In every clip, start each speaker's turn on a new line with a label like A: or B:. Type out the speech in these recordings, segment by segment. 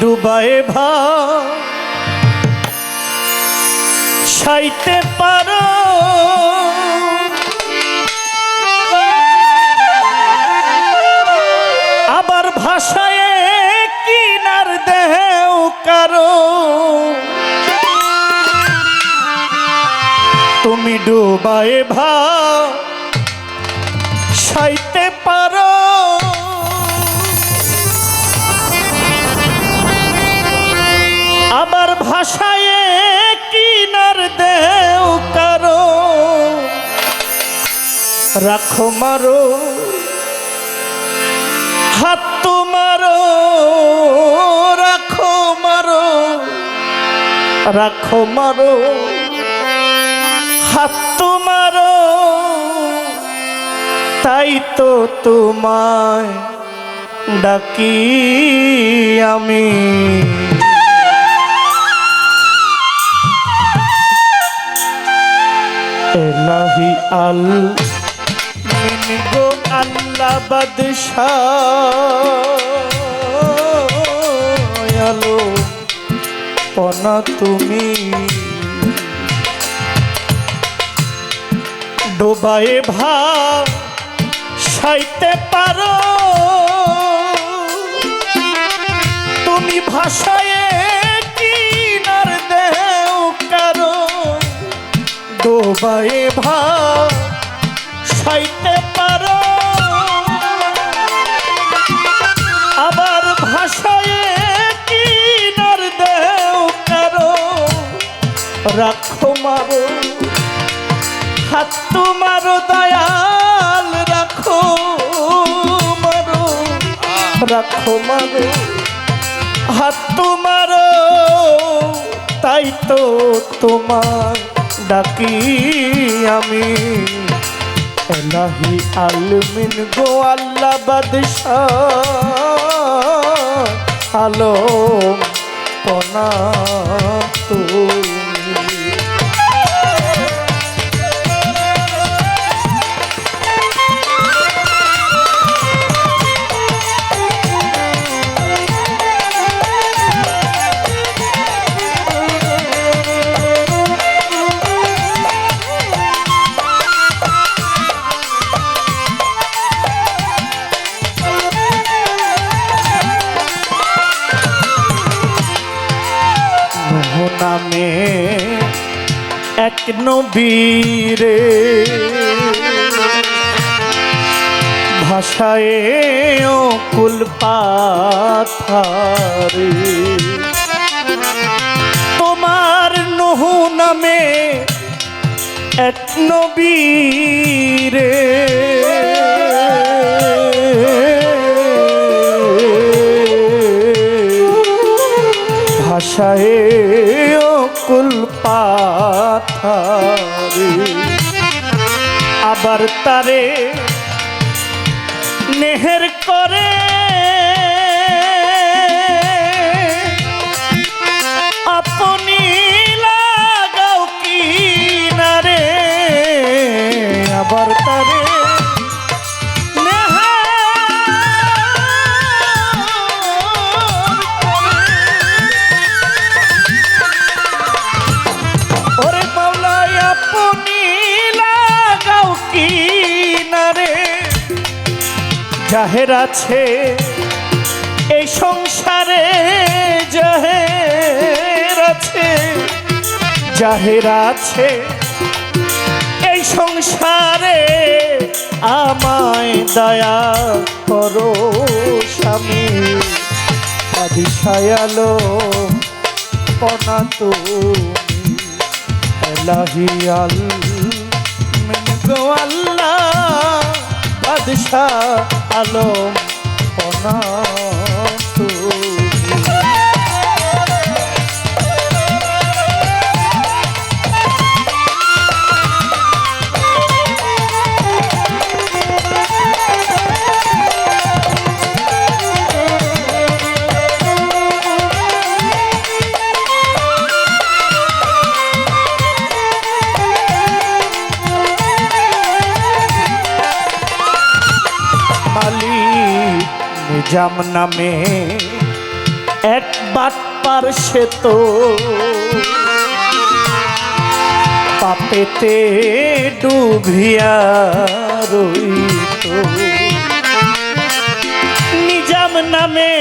A: ডোবায়ে ভা সাইতে পারো। আবার ভাষায় কিনার দেহেও কারও। তুমি ডুবায়ে ভা সাইতে রাখো মারো হাত তোমারো রাখো মারো রাখো মারো হাত তোমারো তাই তো তোমায় ডাকি আমি। এলাহি আল মিন গো আল্লাহ বাদশায়ালো পনা তুমি। ডোবায়ে ভাব সাইতে পারো। তুমি ভাষায় কিনার দেও কারও ডোবায়ে ভাব সাইতে পারো। আবার ভাষায় কিনার দেও কারও। রাখো মারো হাত তোমারো দয়াল রাখো মারো রাখো মারো হাত তোমারো, তাই তো তোমার ডাকি আমি। এলাহি আলমিন গো আল্লাহ বাদশাহ আলো পনা তুমি নবীরে। ভাষায় কুল পাথারে। তোমার নহু নামে এক নবীরে। পাথারে আবার তারে নেহের করে জাহের আছে, এই সংসারে জাহের আছে জাহের আছে, এই সংসারে আমায় দয়া করো স্বামী। আদি সায়ালো তুমি এলাহিয়াল গো আল্লাহ, বাদশাহ আলম পনা নিজাম নামে এক বাটপার সে তো পাপেতে ডুবিয়া রইত। নিজাম নামে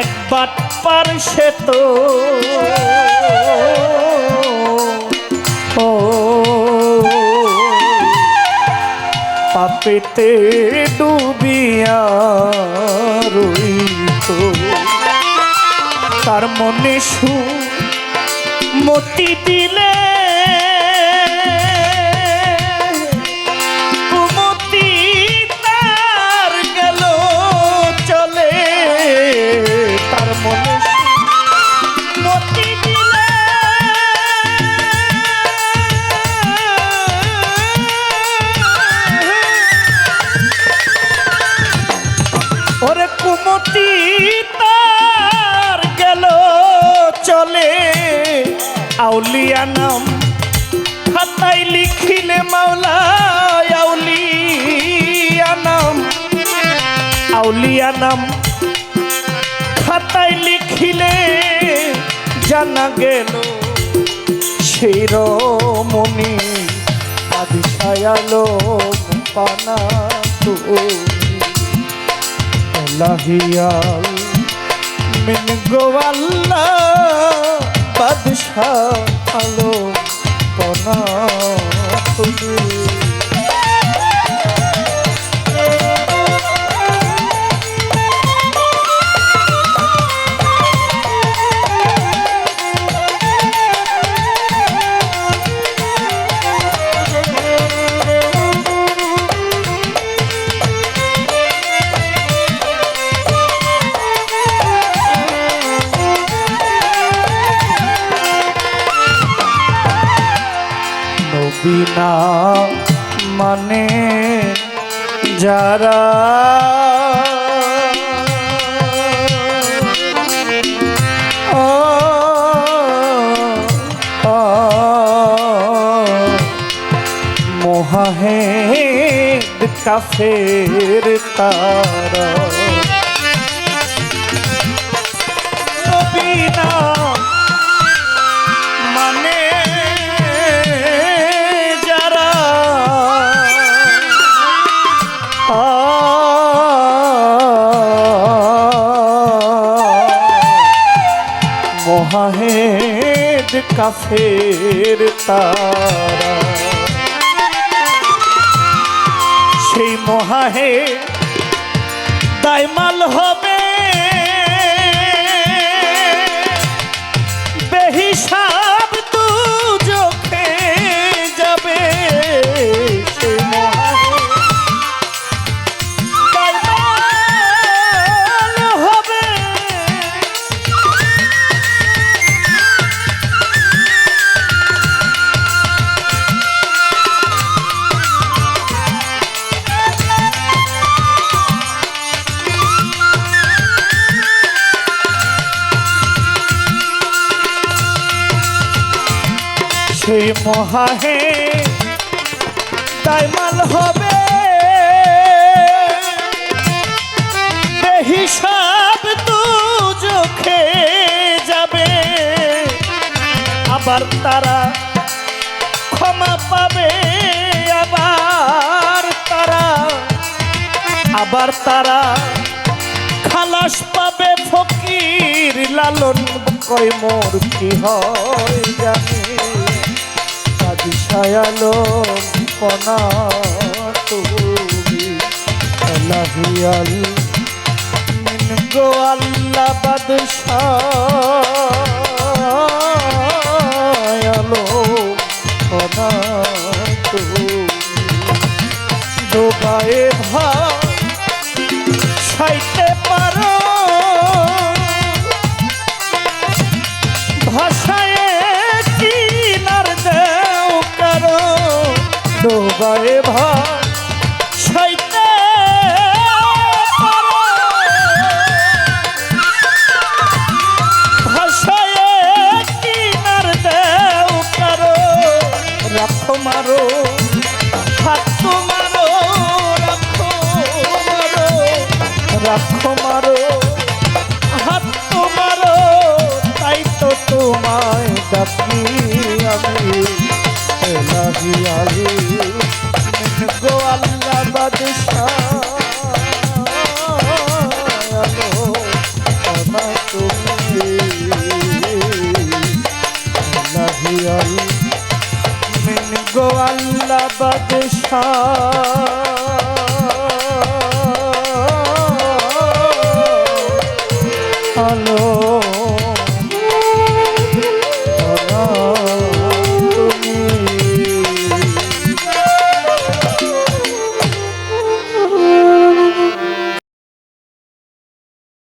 A: এক বাটপার সে তো পাপেতে ডুবিয়া রইত তার মনে সু মতি দিলে আউলিয়া নাম খাতায় লিখিলে মাওলা আউলিয়া নাম আউলিয়া নাম খাতায় লিখিলে জানা গেল সেই রমণি আদিশায়ালো পানা তুমি লাহিয়াল মিন গোয়াল্লা বাদশাহ আলো নবীনা মানে যারা মোহাহেদ কাফের তারা। কাফের তারা। সেই মহাহেদ দাইমাল হবে সেই মহাহে দাইমাল হবে। হিসাব তু চোখে যাবে, আবার তারা ক্ষমা পাবে, আবার তারা আবার তারা খালাস পাবে, ফকির লালন কয় মোর কি হয় জানে? সায়ালো কনা তুমি এলাহিয়াল গো আল্লাহ কনা তোমায় ডাকি আমি এলাহি আলি গো আল্লাহ বাদশাহ, আলো আমার তুমি। এলাহি আলি গো আল্লাহ বাদশাহ।